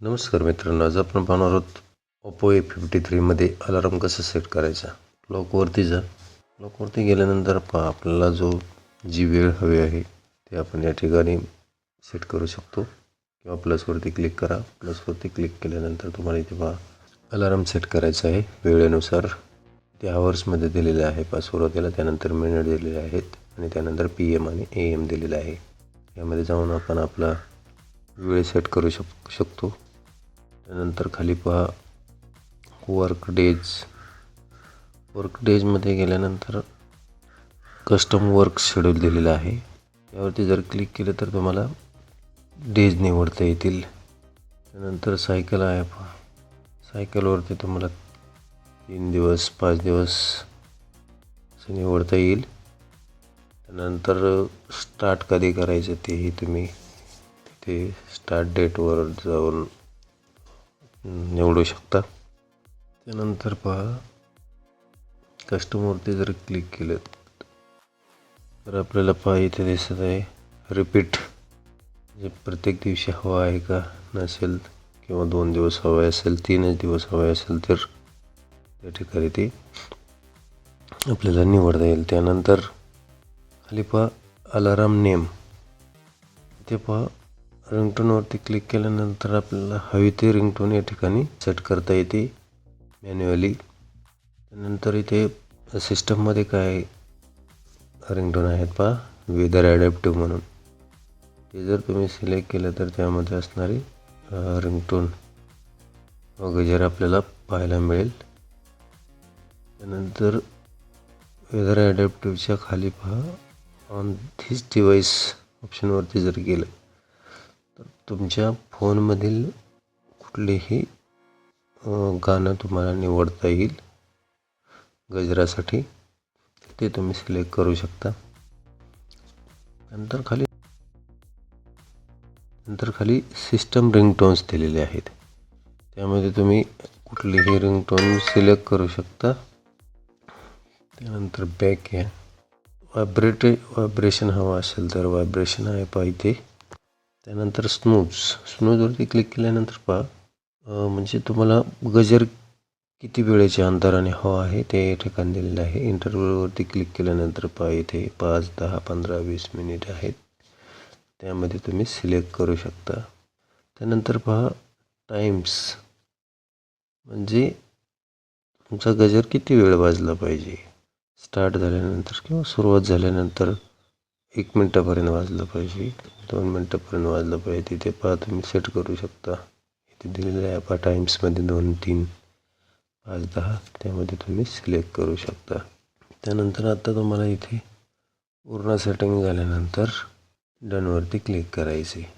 नमस्कार मित्रांनो आज आपण पाहणार आहोत ओप्पो ए फिफ्टी थ्रीमध्ये अलाराम कसं सेट करायचा? लॉकवरती जा. लॉकवरती गेल्यानंतर पहा आपल्याला जो जी वेळ हवी आहे ते आपण या ठिकाणी सेट करू शकतो. किंवा प्लसवरती क्लिक करा. प्लसवरती क्लिक केल्यानंतर तुम्हाला इथे पहा अलार्म सेट करायचा आहे वेळेनुसार. ते आवर्समध्ये दिलेले आहे पाच सुरुवातीला त्यानंतर मिनिट दिलेले आहेत आणि त्यानंतर पी एम आणि ए एम दिलेलं आहे. यामध्ये जाऊन आपण आपला वेळ सेट करू शक शकतो. त्यानंतर खाली पहा. वर्क डेज वर्क डेजमध्ये गेल्यानंतर कस्टम वर्क शेड्यूल दिलेलं आहे. यावरती जर क्लिक केलं तर तुम्हाला डेज निवडता येतील. त्यानंतर सायकल आहे पहा. सायकलवरती तुम्हाला तीन दिवस पाच दिवस असं निवडता येईल. त्यानंतर स्टार्ट कधी करायचं तेही तुम्ही तिथे स्टार्ट डेटवर जाऊन निवडू शकता. त्यानंतर पहा. कस्टमरवरती जर क्लिक केलं तर आपल्याला पहा इथे दिसत आहे. रिपीट म्हणजे प्रत्येक दिवशी हवा आहे का नसेल किंवा दोन दिवस हवे असेल तीनच दिवस हवे असेल तर त्या ठिकाणी ते आपल्याला निवडता येईल. त्यानंतर खाली पहा अलाराम नेम इथे पहा रिंगटोनवरती क्लिक केल्यानंतर आपल्याला हवी ते रिंगटोन या ठिकाणी सेट करता येते मॅन्युअली त्यानंतर इथे सिस्टममध्ये काय रिंगटोन आहेत पहा वेदर ॲडॅप्टिव्ह म्हणून. ते जर तुम्ही सिलेक्ट केलं तर त्यामध्ये असणारी रिंगटोन वगैरे आपल्याला पाहायला मिळेल. त्यानंतर वेदर ॲडॅप्टिव्हच्या खाली पहा ऑन धिस डिवाईस ऑप्शनवरती जर गेलं तुमच्या फोनमधील कुठलेही गाणं तुम्हाला निवडता येईल गजरासाठी ते तुम्ही सिलेक्ट करू शकता. नंतर खाली नंतर खाली सिस्टम रिंगटोन्स दिलेले आहेत. त्यामध्ये तुम्ही कुठलीही रिंगटोन सिलेक्ट करू शकता. त्यानंतर बॅक घ्या. व्हायब्रेट व्हायब्रेशन हवं असेल तर व्हायब्रेशन आहे पाहिजे. त्यानंतर स्नूज स्नूजवरती क्लिक केल्यानंतर पहा म्हणजे तुम्हाला गजर किती वेळेच्या अंतराने हवा आहे ते ठिकाण दिलेलं आहे. इंटरव्ह्यूवरती क्लिक केल्यानंतर पहा इथे पाच दहा पंधरा वीस मिनिट आहेत. त्यामध्ये तुम्ही सिलेक्ट करू शकता. त्यानंतर पहा टाईम्स म्हणजे तुमचा गजर किती वेळ वाजला पाहिजे? स्टार्ट झाल्यानंतर किंवा सुरुवात झाल्यानंतर एक मिनटापर्यंत वाजलं पाहिजे. दोन मिनटापर्यंत वाजलं पाहिजे. तिथे पहा तुम्ही सेट करू शकता. इथे दिलेलं आहे. पहा टाईम्समध्ये दोन तीन पाच दहा. त्यामध्ये तुम्ही सिलेक्ट करू शकता. त्यानंतर आता तुम्हाला इथे पूर्ण सेटिंग झाल्यानंतर डनवरती क्लिक करायचे.